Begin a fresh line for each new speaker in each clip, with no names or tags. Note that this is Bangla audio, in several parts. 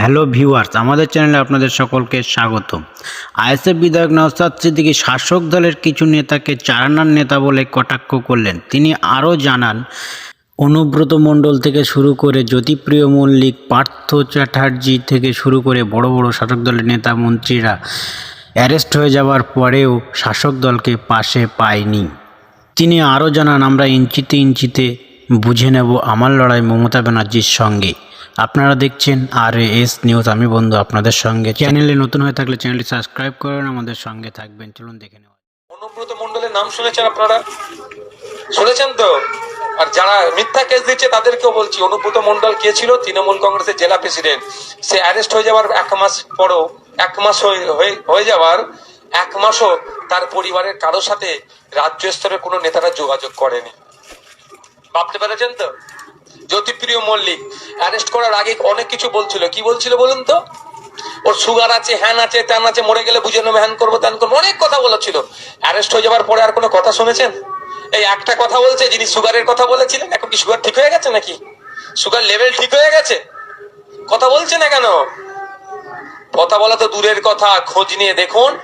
হ্যালো ভিউয়ার্স, আমাদের চ্যানেলে আপনাদের সকলকে স্বাগত। আইএসএফ বিধায়ক নওসাদ সিদ্দিকী শাসক দলের কিছু নেতাকে চারানার নেতা বলে কটাক্ষ করলেন। তিনি আরও জানান, অনুব্রত মণ্ডল থেকে শুরু করে জ্যোতিপ্রিয় মল্লিক, পার্থ চ্যাটার্জি থেকে শুরু করে বড় বড় শাসক দলের নেতা মন্ত্রীরা অ্যারেস্ট হয়ে যাওয়ার পরেও শাসক দলকে পাশে পায়নি। তিনি আরও জানান, আমরা ইঞ্চিতে ইঞ্চিতে বুঝে নেব আমার লড়াই মমতা ব্যানার্জির সঙ্গে। আপনারা দেখছেন আর এস নিউজ আমি বন্ধু আপনাদের সঙ্গে। চ্যানেলে নতুন হয়ে থাকলে চ্যানেলটি সাবস্ক্রাইব করুন। আমাদের সঙ্গে থাকবেন। চলুন, দেখে নেওয়া।
অনুব্রত মন্ডলের নাম শুনেছেন আপনারা? শুনেছেন তো? আর যারা মিথ্যা কেস দিচ্ছে, তাদেরকেও বলছি, অনুব্রত মন্ডল কে ছিল? তৃণমূল কংগ্রেসের জেলা প্রেসিডেন্ট সে অ্যারেস্ট হয়ে যাওয়ার এক মাস পরও, এক মাস হয়ে- যাওয়ার এক মাসও তার পরিবারের কারোর সাথে রাজ্য স্তরের কোনো নেতারা যোগাযোগ করেনি। ভাবতে পেরেছেন তো? জ্যোতিপ্রিয় মল্লিক অ্যারেস্ট করার আগে অনেক কিছু বলছিল। কি বলছিল বলুন তো? ওর সুগার আছে, হ্যান আছে, ত্যান আছে, মরে গেলে বুঝে নেবে, হ্যান করব, ত্যান করব। অনেক কথা বলেছিল। অ্যারেস্ট হয়ে যাওয়ার পরে আর কোনো কথা শুনেছেন? এই একটা কথা বলছে যিনি সুগারের কথা বলেছিলেন, এখন কি সুগার ঠিক হয়ে গেছে নাকি? সুগার লেভেল ঠিক হয়ে গেছে? কথা বলছে না কেন? কথা বলা তো দূরের কথা, খোঁজ নিয়ে দেখুন।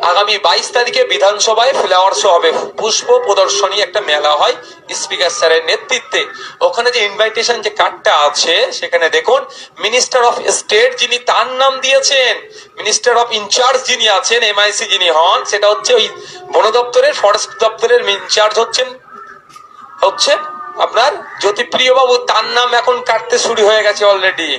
আগামী বাইশ তারিখে বিধানসভায় ফ্লাওয়ার শো হবে। পুষ্প প্রদর্শনী একটা মেলা হয় স্পিকার স্যারের নেতৃত্বে। ওখানে যে ইনভাইটেশন যে কার্ডটা আছে, সেখানে দেখুন মিনিস্টার অফ স্টেট যিনি তার নাম দিয়েছেন মিনিস্টার অফ ইনচার্জ যিনি আছেন এমআইসি যিনি হন, সেটা হচ্ছে ওই বন দপ্তরের ফরেস্ট দপ্তরের ইনচার্জ হচ্ছেন। হচ্ছে আপনার জ্যোতিপ্রিয় বাবু তার নাম এখন কাটতে শুরু হয়ে গেছে অলরেডি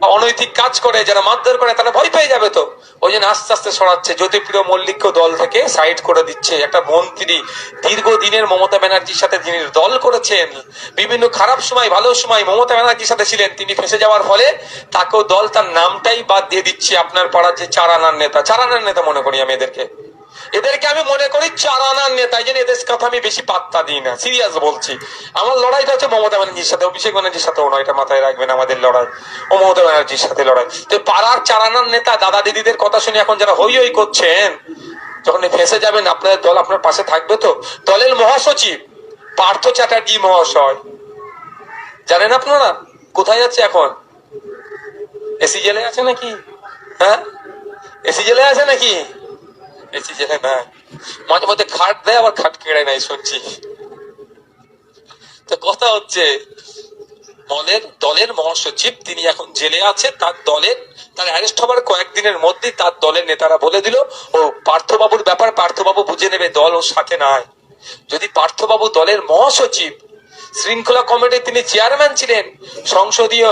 অনৈতিক কাজ করে, যারা মারধর করে, তারা ভয় পেয়ে যাবে তো। ওই জন্য আস্তে আস্তে সরাচ্ছে। জ্যোতিপ্রিয় মল্লিককে দল থেকে সাইড করে দিচ্ছে। একটা মন্ত্রী দীর্ঘদিনের মমতা ব্যানার্জির সাথে যিনি দল করেছেন। বিভিন্ন খারাপ সময়, ভালো সময় মমতা ব্যানার্জির সাথে ছিলেন। তিনি ফেসে যাওয়ার ফলে তাকেও দল তার নামটাই বাদ দিয়ে দিচ্ছে। আপনার পাড়ার যে চারানার নেতা চারানার নেতা মনে করি আমি এদেরকে। এদেরকে আমি মনে করি চারানার নেতা, এই জন্য এদের কথা আমি বেশি পাত্তা দিই না সিরিয়াস বলছি। আমার লড়াইটা হচ্ছে মমতা ব্যানার্জির সাথে, অভিষেক ব্যানার্জির সাথেও নয়, এটা মাথায় রাখবেন আমাদের লড়াই। ও মমতা ব্যানার্জির সাথে লড়াই। তো পাড়ার চারানার নেতা, দাদা দিদিদের কথা শুনে এখন যারা হই হই করছেন, যখন ফেসে যাবেন, আপনাদের দল আপনার পাশে থাকবে তো? দলের মহাসচিব, পার্থ চ্যাটার্জি মহাশয়। জানেন আপনারা? কোথায় যাচ্ছে এখন? এসি জেলে আছে নাকি? হ্যাঁ? এসি জেলে আছে নাকি? এসি জেলে না মাঝে মধ্যে খাট দেয়, আবার খাট কেড়ে নেয়, শুনছি। তো কথা হচ্ছে দলের দলের মহাসচিব, তিনি এখন জেলে আছে তার দলের, তার অ্যারেস্ট হবার কয়েকদিনের মধ্যেই তার দলের নেতারা বলে দিল, ও পার্থবাবুর ব্যাপার, পার্থবাবু বুঝে নেবে দল ওর সাথে নাই। যদি পার্থবাবু দলের মহাসচিব, শৃঙ্খলা কমিটির তিনি চেয়ারম্যান ছিলেন, সংসদীয়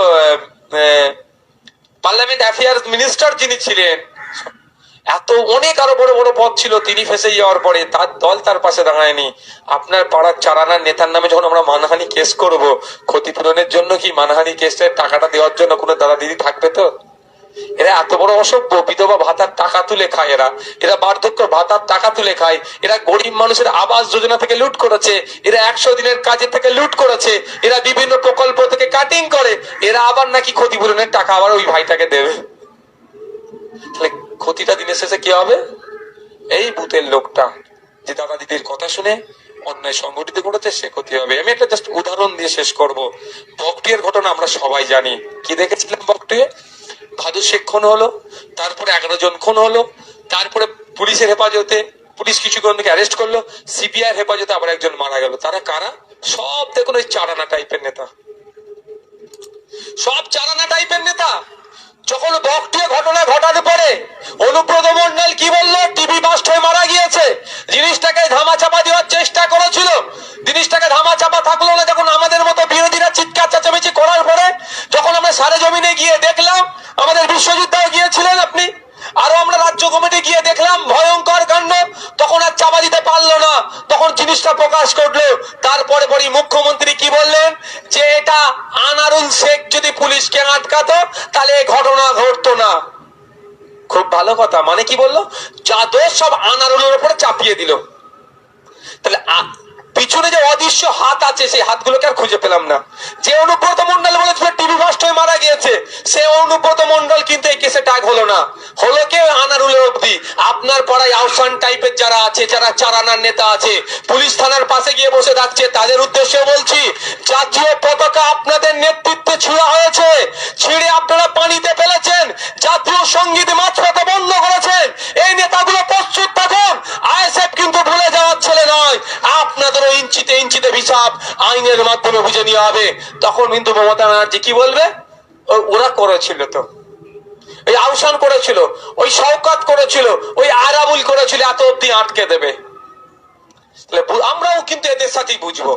পার্লামেন্ট অ্যাফেয়ার্স মিনিস্টার যিনি ছিলেন এত অনেক আরও বড় বড় পদ ছিল, তিনি ফেসে যাওয়ার পরে তার দল তার পাশে দাঁড়ায়নি। আপনার পাড়ার চারানার নেতার নামে যখন আমরা মানহানি কেস করব, ক্ষতিপূরণের জন্য কি মানহানি কেসের টাকাটা দেওয়ার জন্য কোনো দাদা দিদি থাকবে তো? এরা এত বড় অসভ্য, বিধবা ভাতার টাকা তুলে খায় এরা। এরা বার্ধক্য ভাতার টাকা তুলে খায়। এরা গরিব মানুষের আবাস যোজনা থেকে লুট করেছে। এরা একশো দিনের কাজে থেকে লুট করেছে। এরা বিভিন্ন প্রকল্প থেকে কাটিং করে। এরা আবার নাকি ক্ষতিপূরণের টাকা আবার ওই ভাইটাকে দেবে। তাহলে ক্ষতিটা দিনের শেষে কি হবে? এই বুথের লোকটা যে দাদা দিদির কথা শুনে অন্যায় সংগঠিত করেছে, সে ক্ষতি হবে। আমি একটা জাস্ট উদাহরণ দিয়ে শেষ করব। বকটিয়ের ঘটনা আমরা সবাই জানি। কি দেখেছিলাম বকটিয়ে ভাদু শেখ খুন হলো, তারপরে এগারো জন খুন হলো, তারপরে পুলিশের হেফাজতে পুলিশ কিছু জনকে অ্যারেস্ট করল সিবিআই হেফাজতে আবার একজন মারা গেল। তারা কারা? সব দেখুন ওই চারানা টাইপের নেতা। সব চারানা টাইপের নেতা। যখন বকটিয়ে ঘটনা পরে অনুব্রত মন্ডল কি বলল? টিভি বাস্ট হয়ে মারা গিয়েছে। জিনিসটাকে ধামা চাপা দেওয়ার চেষ্টা করেছিল। জিনিসটাকে ধামা চাপা থাকল না যখন আমাদের মতো বিরোধীরা চিৎকার চেঁচামেচি করার পরে যখন আমরা সারে জমিনে গিয়ে দেখলাম, আমাদের বিশ্বযুদ্ধ গিয়েছিলেন আপনি। আরও আমরা রাজ্য কমিটি গিয়ে দেখলাম, ভয়ঙ্কর কাণ্ড। তখন আর চাপা দিতে পারল না। তখন জিনিসটা প্রকাশ করল। তারপরে পরে মুখ্যমন্ত্রী কি বললেন? যে এটা আনারুল শেখ যদি পুলিশকে আটকাতো, তাহলে ঘটনা ঘটতো না। খুব ভালো কথা। মানে কি বলল? যা সব আনারুলের উপরে চাপিয়ে দিল। তাহলে পিছনে যে অদৃশ্য হাত আছে, সেই হাতগুলোকে আর খুঁজে পেলাম না। যে অনুব্রত মন্ডল বলেছিল টিভি ভাষ্ট হয়ে মারা গিয়েছে, সে অনুব্রত মন্ডল কিন্তু এই কেসে টাগ হলো না। হলো কে আনারুলের অবধি? আপনার পাড়ায় আহসান টাইপের যারা আছে, যারা চারানার নেতা আছে, পুলিশ থানার পাশে গিয়ে বসে থাকছে, তাদের উদ্দেশ্যে বলছি, জাতীয় পতাকা আপনাদের নেতৃত্বে ছিঁড়া হয়েছে। ছিঁড়ে আপনারা পানিতে ফেলেছেন, জাতীয় সংগীত মাঝপথে বন্ধ করেছেন। এই নেতাগুলো প্রস্তুত থাকুন, আইএসএফ কিন্তু ভুলে যাওয়ার ছেলে নয়। আপনাদেরও ইঞ্চিতে ইঞ্চিতে হিসাব আইনের মাধ্যমে বুঝে নেওয়া হবে। তখন কিন্তু মমতা ব্যানার্জি কি বলবে? ওরা করেছিল তো। ওই আহসান করেছিল, ওই শওকাত করেছিল, ওই আরাবুল করেছিল, এত অব্দি আটকে দেবে। আমরাও কিন্তু এদের সাথেই বুঝব।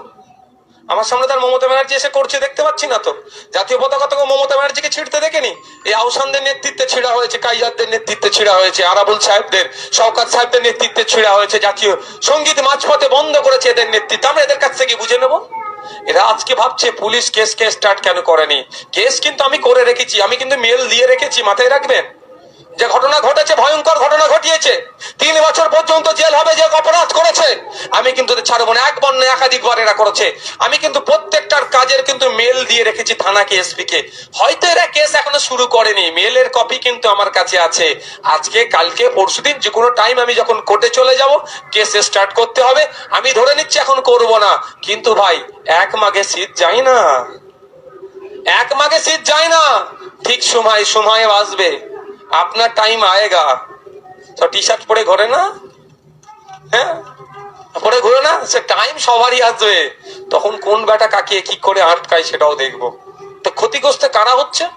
আমার সামনে তার মমতা ব্যানার্জি এসে করছে, দেখতে পাচ্ছি না তো। জাতীয় পতাকা তো মমতা ব্যানার্জিকে ছিঁড়তে দেখেনি। এই আহসানদের নেতৃত্বে ছিঁড়া হয়েছে কাইজারদের নেতৃত্বে ছিঁড়া হয়েছে, আরাবুল সাহেবদের, শওকাত সাহেবদের নেতৃত্বে ছিঁড়া হয়েছে, জাতীয় সংগীত মাঝপথে বন্ধ করেছে এদের নেতৃত্ব। আমরা এদের কাছ থেকে বুঝে নেব। এরা আজকে ভাবছে, পুলিশ কেস কেস স্টার্ট কেন করেনি? কেস কিন্তু আমি করে রেখেছি, আমি কিন্তু মেল দিয়ে রেখেছি, মাথায় রাখবেন? যে ঘটনা ঘটেছে, ভয়ঙ্কর ঘটনা ঘটিয়েছে, তিন বছর পর্যন্ত জেল হবে যে অপরাধ করেছে, আমি কিন্তু ছাড়বো না একবার না একাধিকবার এরা করেছে। আমি কিন্তু প্রত্যেকটার কাজের কিন্তু মেল দিয়ে রেখেছি থানাকে এসপি কে হয়তো এরা কেস এখনও শুরু করেনি, মেলের কপি কিন্তু আমার কাছে আছে। আজকে, কালকে, পরশুদিন, যে কোনো টাইম আমি যখন কোর্টে চলে যাব কেস স্টার্ট করতে হবে, আমি ধরে নিচ্ছি এখন করব না। কিন্তু ভাই, এক মাঘে শীত যাই না। এক মাঘে শীত যায় না। ঠিক সময় সময় আসবে। আপনার টাইম আয়েগা। তো টি শার্ট পরে ঘরে না? হ্যাঁ? পরে ঘুরে না? সে টাইম সবারই আসবে। তখন কোন বেটা কাকে কি করে আটকায় সেটাও দেখব। তো ক্ষতিগ্রস্ত কারা হচ্ছে?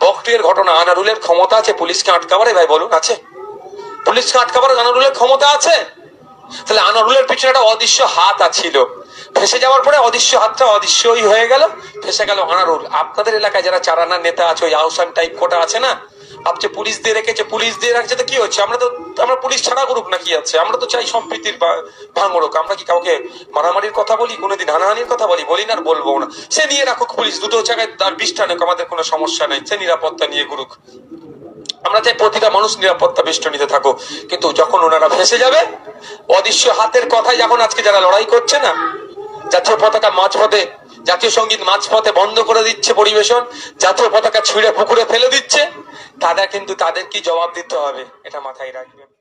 বকটির ঘটনা। আনারুলের ক্ষমতা আছে? পুলিশকে আটকাবারে? ভাই বলুন, আছে? পুলিশকে আটকাবার? আনারুলের ক্ষমতা আছে? তাহলে আনারুলের পিছনে একটা অদৃশ্য হাত আছিল। ফেসে যাওয়ার পরে অদৃশ্য হাতটা অদৃশ্যই হয়ে গেল। ফেসে গেল আনারুল। আপনাদের এলাকায় যারা চারানার নেতা আছে, ওই আহসান টাইপ কোটা আছে না? ভাবছে পুলিশ দিয়ে রেখেছে, পুলিশ দিয়ে রাখছে, তো কি হচ্ছে? আমরা তো, আমরা পুলিশ ছাড়া করুক না কি আছে? আমরা তো চাই সম্প্রীতির ভাঙড়ুক আমরা কি কাউকে মারামারির কথা বলি? কোনোদিন হানাহানির কথা বলি? বলি না বলব না। সে নিয়ে রাখুক পুলিশ। দুটো জায়গায় তার বিষ্ঠা নেক আমাদের কোনো সমস্যা নেই। সে নিরাপত্তা নিয়ে ঘুরুক। আমরা চাই প্রতিটা মানুষ নিরাপত্তা বেষ্টনীতে থাকো কিন্তু যখন ওনারা ফেসে যাবে, অদৃশ্য হাতের কথাই যখন আজকে যারা লড়াই করছে না, জাতীয় পতাকা মাঝপথে, জাতীয় সংগীত মাঝপথে বন্ধ করে দিচ্ছে পরিবেশন, জাতীয় পতাকা ছুঁড়ে পুকুরে ফেলে দিচ্ছে তাদের কিন্তু তাদের কি জবাব দিতে হবে? এটা মাথায় রাখবেন।